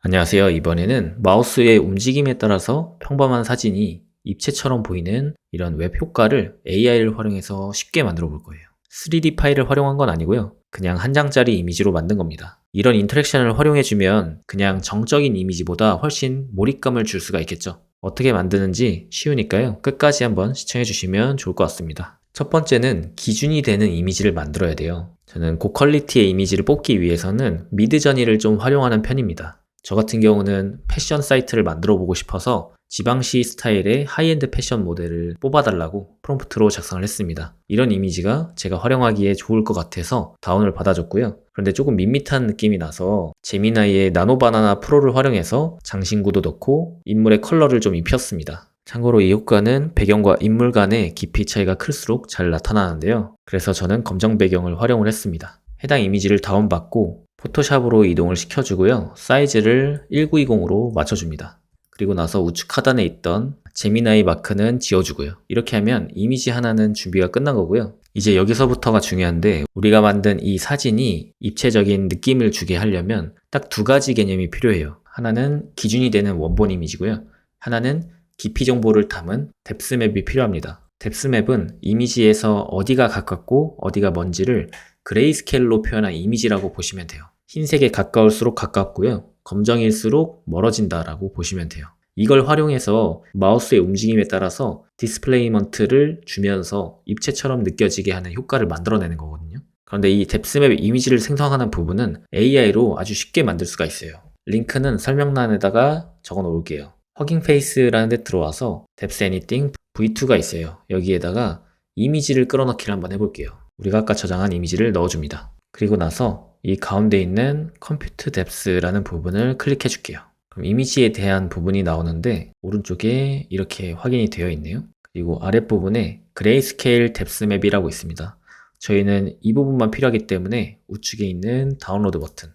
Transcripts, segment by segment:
안녕하세요. 이번에는 마우스의 움직임에 따라서 평범한 사진이 입체처럼 보이는 이런 웹 효과를 AI를 활용해서 쉽게 만들어 볼 거예요. 3D 파일을 활용한 건 아니고요. 그냥 한 장짜리 이미지로 만든 겁니다. 이런 인터랙션을 활용해주면 그냥 정적인 이미지보다 훨씬 몰입감을 줄 수가 있겠죠. 어떻게 만드는지 쉬우니까요. 끝까지 한번 시청해 주시면 좋을 것 같습니다. 첫 번째는 기준이 되는 이미지를 만들어야 돼요. 저는 고퀄리티의 이미지를 뽑기 위해서는 미드저니를 좀 활용하는 편입니다. 저 같은 경우는 패션 사이트를 만들어 보고 싶어서 지방시 스타일의 하이엔드 패션 모델을 뽑아달라고 프롬프트로 작성을 했습니다. 이런 이미지가 제가 활용하기에 좋을 것 같아서 다운을 받아줬고요. 그런데 조금 밋밋한 느낌이 나서 제미나이의 나노바나나 프로를 활용해서 장신구도 넣고 인물의 컬러를 좀 입혔습니다. 참고로 이 효과는 배경과 인물 간의 깊이 차이가 클수록 잘 나타나는데요. 그래서 저는 검정 배경을 활용을 했습니다. 해당 이미지를 다운받고 포토샵으로 이동을 시켜주고요. 사이즈를 1920으로 맞춰줍니다. 그리고 나서 우측 하단에 있던 제미나이 마크는 지워주고요. 이렇게 하면 이미지 하나는 준비가 끝난 거고요. 이제 여기서부터가 중요한데 우리가 만든 이 사진이 입체적인 느낌을 주게 하려면 딱 두 가지 개념이 필요해요. 하나는 기준이 되는 원본 이미지고요. 하나는 깊이 정보를 담은 뎁스맵이 필요합니다. 뎁스맵은 이미지에서 어디가 가깝고 어디가 먼지를 그레이스케일로 표현한 이미지라고 보시면 돼요. 흰색에 가까울수록 가깝고요. 검정일수록 멀어진다라고 보시면 돼요. 이걸 활용해서 마우스의 움직임에 따라서 디스플레이먼트를 주면서 입체처럼 느껴지게 하는 효과를 만들어내는 거거든요. 그런데 이 뎁스맵 이미지를 생성하는 부분은 AI로 아주 쉽게 만들 수가 있어요. 링크는 설명란에다가 적어 놓을게요. 허깅 페이스라는 데 들어와서 뎁스 애니띵 V2가 있어요. 여기에다가 이미지를 끌어넣기를 한번 해볼게요. 우리가 아까 저장한 이미지를 넣어줍니다. 그리고 나서 이 가운데 있는 컴퓨트 뎁스라는 부분을 클릭해 줄게요. 그럼 이미지에 대한 부분이 나오는데 오른쪽에 이렇게 확인이 되어 있네요. 그리고 아랫부분에 그레이스케일 뎁스 맵이라고 있습니다. 저희는 이 부분만 필요하기 때문에 우측에 있는 다운로드 버튼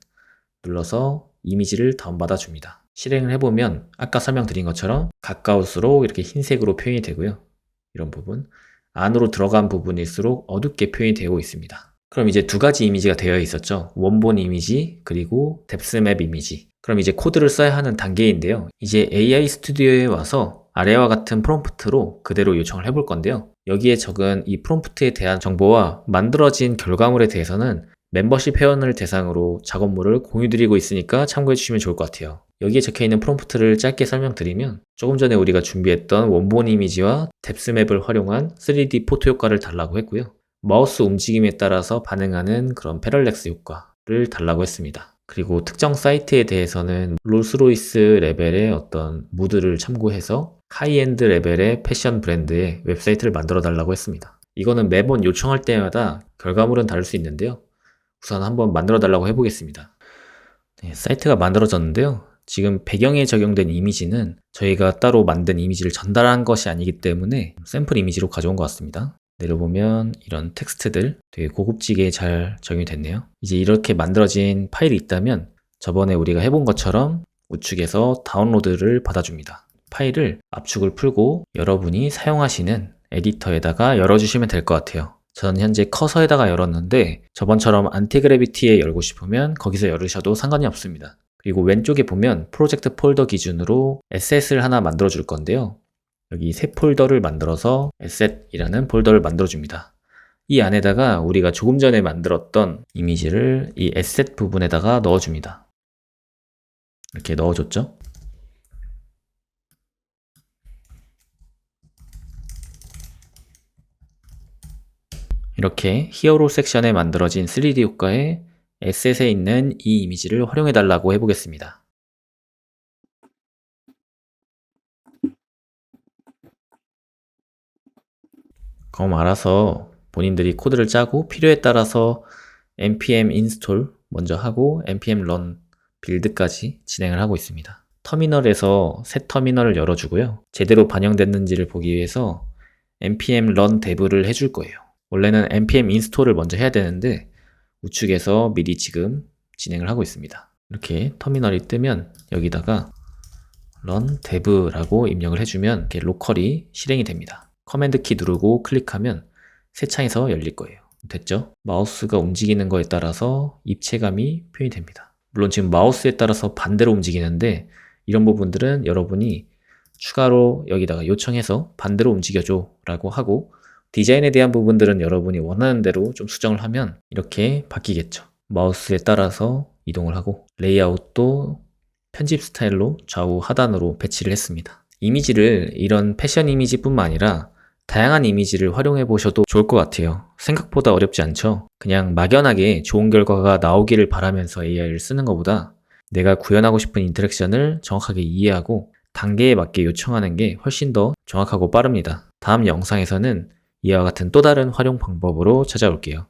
눌러서 이미지를 다운받아 줍니다. 실행을 해보면 아까 설명드린 것처럼 가까울수록 이렇게 흰색으로 표현이 되고요. 이런 부분. 안으로 들어간 부분일수록 어둡게 표현이 되고 있습니다. 그럼 이제 두 가지 이미지가 되어 있었죠. 원본 이미지 그리고 뎁스맵 이미지. 그럼 이제 코드를 써야 하는 단계인데요. 이제 AI 스튜디오에 와서 아래와 같은 프롬프트로 그대로 요청을 해볼 건데요. 여기에 적은 이 프롬프트에 대한 정보와 만들어진 결과물에 대해서는 멤버십 회원을 대상으로 작업물을 공유드리고 있으니까 참고해 주시면 좋을 것 같아요. 여기에 적혀 있는 프롬프트를 짧게 설명드리면 조금 전에 우리가 준비했던 원본 이미지와 뎁스맵을 활용한 3D 포토 효과를 달라고 했고요. 마우스 움직임에 따라서 반응하는 그런 패럴렉스 효과를 달라고 했습니다. 그리고 특정 사이트에 대해서는 롤스로이스 레벨의 어떤 무드를 참고해서 하이엔드 레벨의 패션 브랜드의 웹사이트를 만들어 달라고 했습니다. 이거는 매번 요청할 때마다 결과물은 다를 수 있는데요. 우선 한번 만들어 달라고 해보겠습니다. 네, 사이트가 만들어졌는데요. 지금 배경에 적용된 이미지는 저희가 따로 만든 이미지를 전달한 것이 아니기 때문에 샘플 이미지로 가져온 것 같습니다. 내려보면 이런 텍스트들 되게 고급지게 잘 적용이 됐네요. 이제 이렇게 만들어진 파일이 있다면 저번에 우리가 해본 것처럼 우측에서 다운로드를 받아줍니다. 파일을 압축을 풀고 여러분이 사용하시는 에디터에다가 열어주시면 될 것 같아요. 저는 현재 커서에다가 열었는데 저번처럼 안티그래비티에 열고 싶으면 거기서 열으셔도 상관이 없습니다. 그리고 왼쪽에 보면 프로젝트 폴더 기준으로 에셋을 하나 만들어 줄 건데요. 여기 새 폴더를 만들어서 에셋이라는 폴더를 만들어 줍니다. 이 안에다가 우리가 조금 전에 만들었던 이미지를 이 에셋 부분에다가 넣어 줍니다. 이렇게 넣어 줬죠? 이렇게 히어로 섹션에 만들어진 3D 효과에 에셋에 있는 이 이미지를 활용해 달라고 해보겠습니다. 그럼 알아서 본인들이 코드를 짜고 필요에 따라서 npm install 먼저 하고 npm run 빌드까지 진행을 하고 있습니다. 터미널에서 새 터미널을 열어주고요. 제대로 반영됐는지를 보기 위해서 npm run dev를 해줄 거예요. 원래는 npm install을 먼저 해야 되는데 우측에서 미리 지금 진행을 하고 있습니다. 이렇게 터미널이 뜨면 여기다가 run dev라고 입력을 해주면 이렇게 로컬이 실행이 됩니다. 커맨드 키 누르고 클릭하면 새 창에서 열릴 거예요. 됐죠? 마우스가 움직이는 거에 따라서 입체감이 표현이 됩니다. 물론 지금 마우스에 따라서 반대로 움직이는데 이런 부분들은 여러분이 추가로 여기다가 요청해서 반대로 움직여줘 라고 하고 디자인에 대한 부분들은 여러분이 원하는 대로 좀 수정을 하면 이렇게 바뀌겠죠. 마우스에 따라서 이동을 하고 레이아웃도 편집 스타일로 좌우 하단으로 배치를 했습니다. 이미지를 이런 패션 이미지뿐만 아니라 다양한 이미지를 활용해 보셔도 좋을 것 같아요. 생각보다 어렵지 않죠? 그냥 막연하게 좋은 결과가 나오기를 바라면서 AI를 쓰는 것보다 내가 구현하고 싶은 인터랙션을 정확하게 이해하고 단계에 맞게 요청하는 게 훨씬 더 정확하고 빠릅니다. 다음 영상에서는 이와 같은 또 다른 활용 방법으로 찾아올게요.